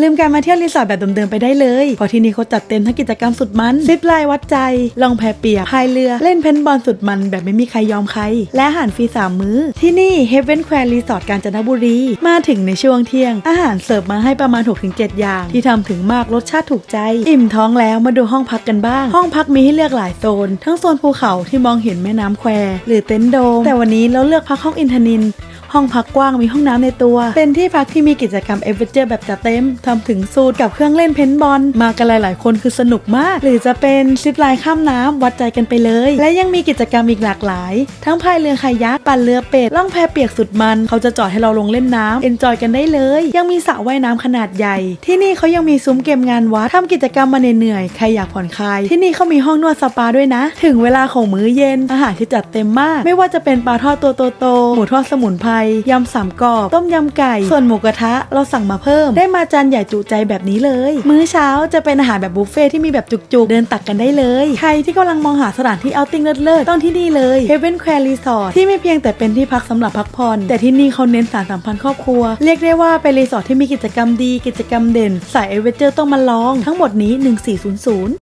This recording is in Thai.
ลืมการมาเที่ยวรีสอร์ทแบบเดิมๆไปได้เลยเพราะที่นี่เขาจัดเต็มทั้งกิจกรรมสุดมันซิปไลน์วัดใจ ลองแพเปียกพายเรือ เล่นเพนบอลสุดมันแบบไม่มีใครยอมใคร และอาหารฟรีสามมื้อ ที่นี่เฮเ e นแควร์รีสอร์ทกาญจนบุรี มาถึงในช่วงเที่ยง อาหารเสิร์ฟมาให้ประมาณ 6-7 อย่าง ที่ทำถึงมากรสชาติถูกใจ อิ่มท้องแล้วมาดูห้องพักกันบ้าง ห้องพักมีให้เลือกหลายโซน ทั้งโซนภูเขาที่มองเห็นแม่น้ำแควหรือเต็นท์โดมแต่วันนี้เราเลือกพักห้องอินทนิน ห้องพักกว้างมีห้องน้ำในตัว เป็นที่พักที่มีกิจกรรมเอเวอร์เจอร์แบบจัดเต็มทำถึงสูตรกับเครื่องเล่นเพนบอล มากันหลาย ๆ คนคือสนุกมาก หรือจะเป็นซิปไลน์ข้ามน้ำวัดใจกันไปเลย และยังมีกิจกรรมอีกหลากหลาย ทั้งพายเรือคายักปั่นเรือเป็ดล่องแพเปียกสุดมันเขาจะจอดให้เราลงเล่นน้ำเอนจอยกันได้เลย ยังมีสระว่ายน้ำขนาดใหญ่ ที่นี่เขายังมีซุ้มเกมงานวัดทำกิจกรรมมาเหนื่อยๆใครอยากผ่อนคลาย ที่นี่เขามีห้องนวดสปาด้วยนะ ถึงเวลาของมื้อเย็นอาหารที่จัดเต็มมาก ไม่ว่าจะเป็นปลาทอดตัวโตๆหมูทอดสมุนไพรยำสามกรอบต้มยำไก่ ส่วนหมูกระทะเราสั่งมาเพิ่ม ได้มาจานใหญ่จุใจแบบนี้เลย มื้อเช้าจะเป็นอาหารแบบบุฟเฟ่ที่มีแบบจุกๆ เดินตักกันได้เลย ใครที่กำลังมองหาสถานที่เอาติ้งเลิศๆต้องที่นี่เลย Heaven Care Resort ที่ไม่เพียงแต่เป็นที่พักสำหรับพักผ่อน แต่ที่นี่เขาเน้นสารสัมพันธ์ครอบครัว เรียกได้ว่าเป็นรีสอร์ทที่มีกิจกรรมดีกิจกรรมเด่นสายเอเวอเจอร์ต้องมาลอง ทั้งหมดนี้ 1400